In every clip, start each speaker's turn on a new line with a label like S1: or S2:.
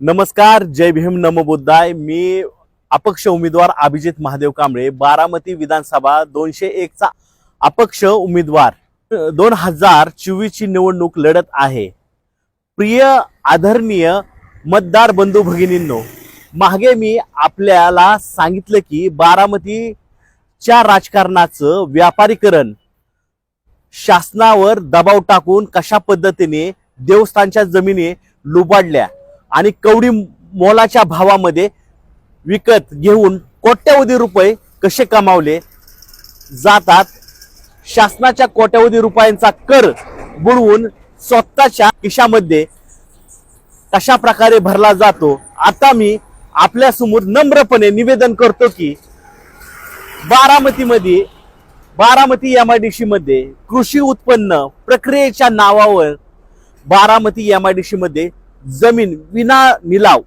S1: नमस्कार जय भीम नमो बुद्धाय. मी अपक्ष उमेदवार अभिजित महादेव कांबळे बारामती विधानसभा दोनशे एक चा अपक्ष उमेदवार. दोन हजार चोवीस ची निवडणूक लढत आहे. प्रिय आदरणीय मतदार बंधू भगिनींनो मागे मी आपल्याला सांगितलं की बारामतीच्या राजकारणाचं व्यापारीकरण शासनावर दबाव टाकून कशा पद्धतीने देवस्थानच्या जमिनी लुबाडल्या आणि कवडी मोलाच्या भावामध्ये विकत घेऊन कोट्यवधी रुपये कसे कमावले जातात? शासनाच्या कोट्यवधी रुपयांचा कर बुडवून स्वतःच्या खिशामध्ये कशा प्रकारे भरला जातो? आता मी आपल्यासमोर नम्रपणे निवेदन करतो की बारामतीमध्ये बारामती एम आय डी सीमध्ये कृषी उत्पन्न प्रक्रियेच्या नावावर बारामती एम आय डी सीमध्ये जमीन विना निलाव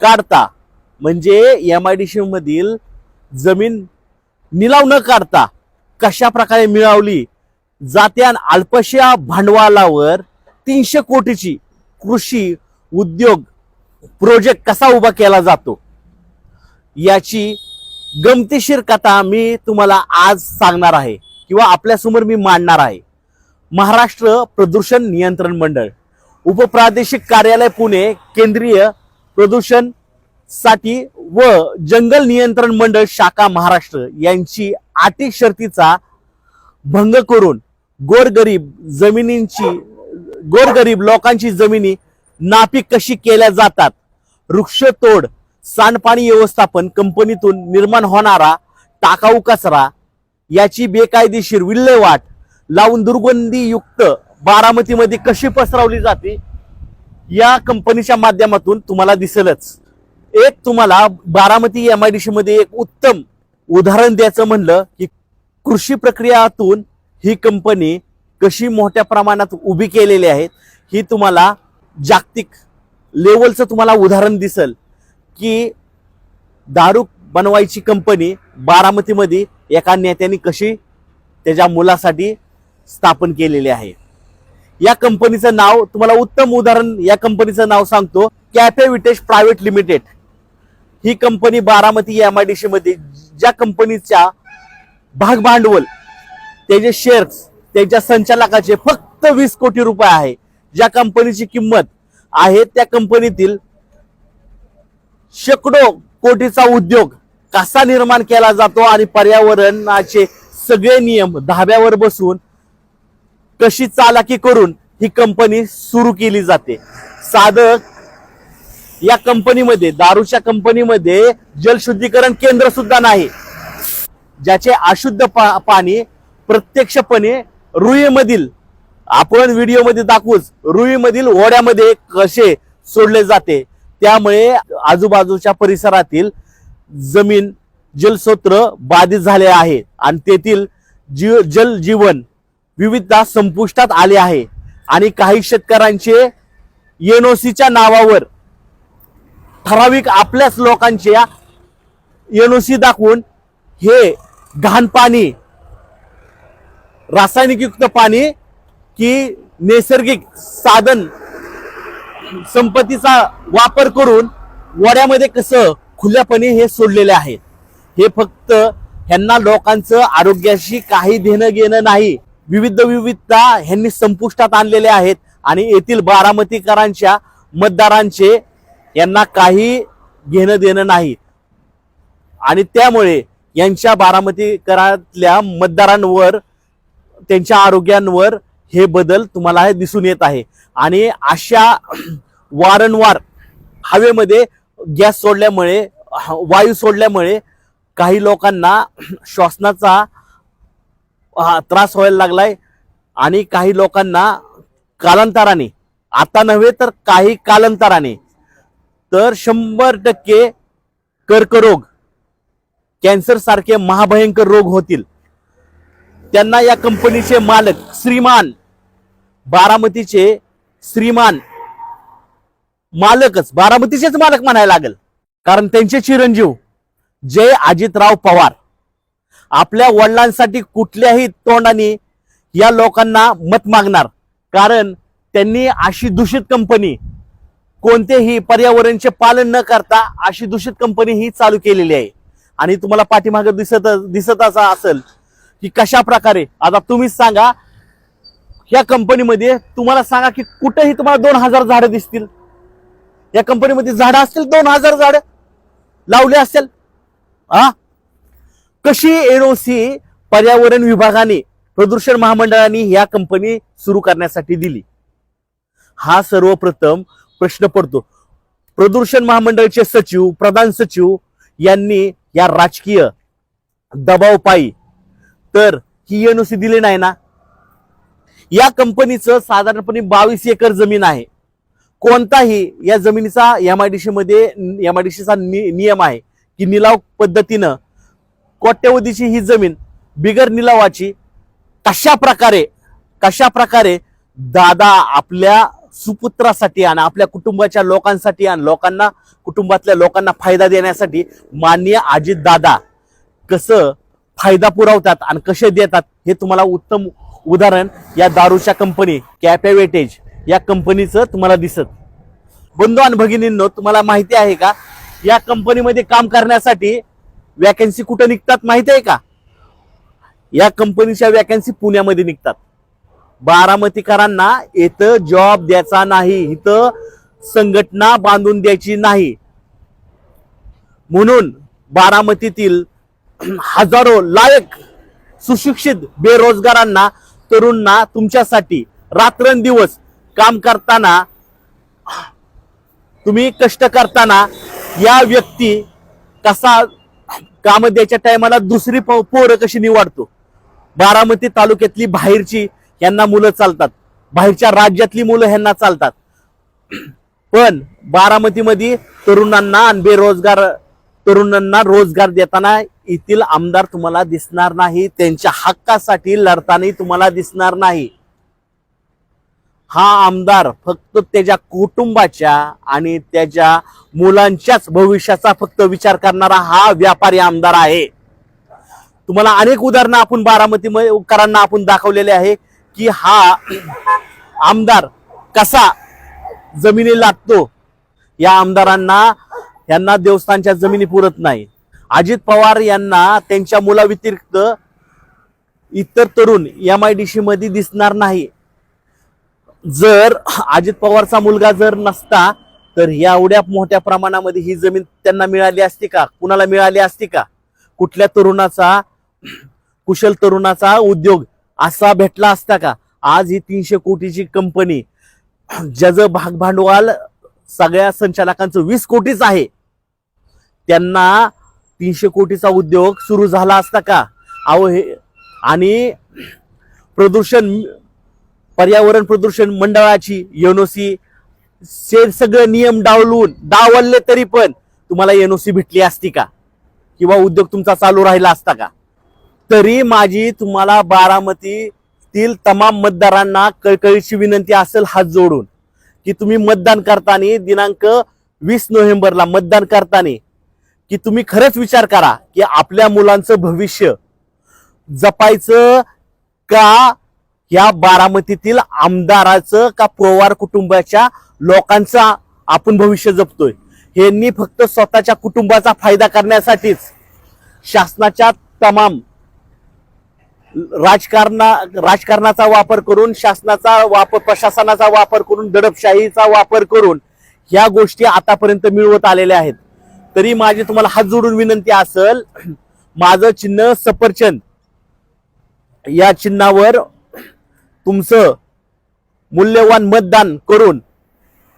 S1: काढता म्हणजे एम आय डी सी मधील जमीन निलाव न काढता कशा प्रकारे मिळवली? जात्या अल्पशा भांडवलावर तीनशे कोटीची कृषी उद्योग प्रोजेक्ट कसा उभा केला जातो? याची गमतीशीर कथा मी तुम्हाला आज सांगणार आहे किंवा आपल्यासमोर मी मांडणार आहे. महाराष्ट्र प्रदूषण नियंत्रण मंडळ. उपप्रादेशिक कार्यालय पुणे केंद्रीय प्रदूषणसाठी व जंगल नियंत्रण मंडळ शाखा महाराष्ट्र यांची आटी शर्तीचा भंग करून गोरगरीब जमिनींची गोरगरीब लोकांची जमिनी नापीक कशी केल्या जातात? वृक्षतोड सांडपाणी व्यवस्थापन कंपनीतून निर्माण होणारा टाकाऊ कचरा याची बेकायदेशीर विल्हेवाट लावून दुर्गंधीयुक्त बारामतीमध्ये कशी पसरवली जाते या कंपनीच्या माध्यमातून तुम्हाला दिसेलच. एक तुम्हाला Baramati M I D C मध्ये एक उत्तम उदाहरण द्यायचं म्हणलं की कृषी प्रक्रियातून ही कंपनी कशी मोठ्या प्रमाणात उभी केलेली आहे ही तुम्हाला जागतिक लेवलचं तुम्हाला उदाहरण दिसल की दारू बनवायची कंपनी बारामतीमध्ये एका नेत्याने कशी त्याच्या मुलासाठी स्थापन केलेली आहे. या कंपनीचं नाव तुम्हाला उत्तम उदाहरण या कंपनीचं नाव सांगतो. कॅफे विटेश प्रायव्हेट लिमिटेड ही company Baramati M I D C मध्ये ज्या कंपनीच्या भाग भांडवल त्याचे शेअर्स त्यांच्या संचालकाचे फक्त वीस कोटी रुपये आहे. ज्या कंपनीची किंमत आहे त्या कंपनीतील शेकडो कोटीचा उद्योग कसा निर्माण केला जातो आणि पर्यावरणाचे सगळे नियम धाब्यावर बसून कशी चालाकी करून ही कंपनी सुरू केली जाते? साधक या कंपनीमध्ये दारूच्या कंपनीमध्ये जलशुद्धीकरण केंद्र सुद्धा नाही. ज्याचे अशुद्ध पा- पाणी प्रत्यक्षपणे रुईमधील आपण व्हिडिओमध्ये दाखवूच रुईमधील ओढ्यामध्ये कसे सोडले जाते त्यामुळे आजूबाजूच्या परिसरातील जमीन जलस्रोत्र बाधित झाले आहे. आणि तेथील जीव जल जीवन विविधता संपुष्टात आले आहे. आणि काही शेतकऱ्यांचे एनओसीच्या नावावर ठराविक आपल्याच लोकांच्या एनओसी दाखवून हे घाण पाणी रासायनिकयुक्त पाणी की नैसर्गिक साधन संपत्तीचा वापर करून वड्यामध्ये कसं खुल्यापणे हे सोडलेले आहे. हे फक्त ह्यांना लोकांचं आरोग्याशी काही देणं घेणं नाही. विविध विविधता ह्यांनी संपुष्टात आणलेले आहेत. आणि येथील बारामतीकरांच्या मतदारांचे यांना काही घेणं देणं नाही. आणि त्यामुळे यांच्या बारामतीकरातल्या मतदारांवर त्यांच्या आरोग्यांवर हे बदल तुम्हाला दिसून येत आहे. आणि अशा वारंवार हवेमध्ये गॅस सोडल्यामुळे ह- वायू सोडल्यामुळे काही लोकांना श्वासनाचा हा, त्रास व्हायला लागलाय. आणि काही लोकांना कालांतराने आता नव्हे तर काही कालांतराने तर शंभर टक्के कर्करोग कॅन्सर सारखे महाभयंकर रोग होतील. त्यांना या कंपनीचे मालक श्रीमान बारामतीचे श्रीमान मालकच बारामतीचेच मालक म्हणायला लागेल. कारण त्यांचे चिरंजीव जय अजितराव पवार. आपल्या वडिलांसाठी कुठल्याही तोंडाने या लोकांना मत मागणार. कारण त्यांनी अशी दूषित कंपनी कोणतेही पर्यावरणचे पालन न करता अशी दूषित कंपनी ही चालू केलेली आहे. आणि तुम्हाला पाठीमागे दिसत दिसत असा असेल की कशा प्रकारे आता तुम्हीच सांगा या कंपनीमध्ये तुम्हाला सांगा की कुठेही तुम्हाला दोन हजार झाडं दिसतील. या कंपनीमध्ये झाडं असतील दोन हजार झाडं लावले असेल. हा कशी एनओसी पर्यावरण विभागाने प्रदूषण महामंडळाने या कंपनी सुरू करण्यासाठी दिली? हा सर्वप्रथम प्रश्न पडतो. प्रदूषण महामंडळाचे सचिव प्रधान सचिव यांनी या राजकीय दबावपायी तर ही एनओसी दिली नाही ना? या कंपनीचं साधारणपणे बावीस एकर जमीन आहे. कोणताही या जमिनीचा एमआयडीसी मध्ये एमआयडीसीचा नियम आहे की निलाव पद्धतीनं कोट्यवधीची ही जमीन बिगर निलावाची कशा प्रकारे कशा प्रकारे दादा आपल्या सुपुत्रासाठी आणि आपल्या कुटुंबाच्या लोकांसाठी आणि लोकांना कुटुंबातल्या लोकांना फायदा देण्यासाठी माननीय अजित दादा कसं फायदा पुरवतात आणि कसे देतात हे तुम्हाला उत्तम उदाहरण या दारूच्या कंपनी कॅपेवेटेज या कंपनीचं तुम्हाला दिसत. बंधू आणि भगिनींनो तुम्हाला माहिती आहे का? या कंपनीमध्ये काम करण्यासाठी वॅकन्सी कुठं निघतात माहिती आहे का? या कंपनीच्या वॅकन्सी पुण्यामध्ये निघतात. बारामतीकरांना इथं जॉब द्यायचा नाही इथं संघटना बांधून द्यायची नाही. म्हणून बारामतीतील हजारो लायक सुशिक्षित बेरोजगारांना तरुणांना तुमच्यासाठी रात्रंदिवस काम करताना तुम्ही कष्ट करताना या व्यक्ती कसा कामध्याच्या टायमाला दुसरी पोरं कशी निवडतो? बारामती तालुक्यातली बाहेरची यांना मुलं चालतात. बाहेरच्या राज्यातली मुलं ह्यांना चालतात. पण बारामतीमध्ये तरुणांना आणि बेरोजगार तरुणांना रोजगार देताना येथील आमदार तुम्हाला दिसणार नाही. त्यांच्या हक्कासाठी लढताना तुम्हाला दिसणार नाही. हा आमदार फक्त त्याच्या कुटुंबाच्या आणि त्याच्या मुलांच्याच भविष्याचा फक्त विचार करणारा हा व्यापारी आमदार आहे. तुम्हाला अनेक उदाहरणं आपण बारामतीकरांना आपण दाखवलेले आहे की हा आमदार कसा जमिनी लागतो या आमदारांना यांना देवस्थानच्या जमिनी पुरत नाही. अजित पवार यांना त्यांच्या मुलाव्यतिरिक्त इतर तरुण एम आय डी सी मध्ये दिसणार नाही. जर अजित पवारचा मुलगा जर नसता तर या एवढ्या मोठ्या प्रमाणामध्ये ही जमीन त्यांना मिळाली असती का? कुणाला मिळाली असती का? कुठल्या तरुणाचा कुशल तरुणाचा उद्योग असा भेटला असता का? आज ही तीनशे कोटीची कंपनी ज्याचं भागभांडवल सगळ्या संचालकांचं वीस कोटीच आहे. त्यांना तीनशे कोटीचा उद्योग सुरू झाला असता का? अहो हे आणि प्रदूषण पर्यावरण प्रदूषण मंडळाची एनओसी से सगळे नियम डावलून डावलले तरी पण तुम्हाला एनओसी भेटली असती का? किंवा उद्योग तुमचा चालू राहिला असता का? तरी माझी तुम्हाला बारामतीतील तमाम मतदारांना कळकळीची विनंती असेल हात जोडून की तुम्ही मतदान करताना दिनांक वीस नोव्हेंबरला मतदान करताना की तुम्ही खरंच विचार करा की आपल्या मुलांचं भविष्य जपायचं का या बारामतीतील आमदाराचं का पवार कुटुंबाच्या लोकांचा आपण भविष्य जपतोय. यांनी फक्त स्वतःच्या कुटुंबाचा फायदा करण्यासाठीच शासनाच्या तमाम राजकारणा राजकारणाचा वापर करून शासनाचा वापर प्रशासनाचा वापर करून दडपशाहीचा वापर करून ह्या गोष्टी आतापर्यंत मिळवत आलेल्या आहेत. तरी माझी तुम्हाला हात जोडून विनंती असेल माझं चिन्ह सफरचंद या चिन्हावर तुमचं मूल्यवान मतदान करून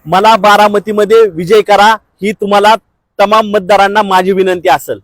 S1: मला बारामतीमध्ये विजय करा ही तुम्हाला तमाम मतदारांना माझी विनंती असेल.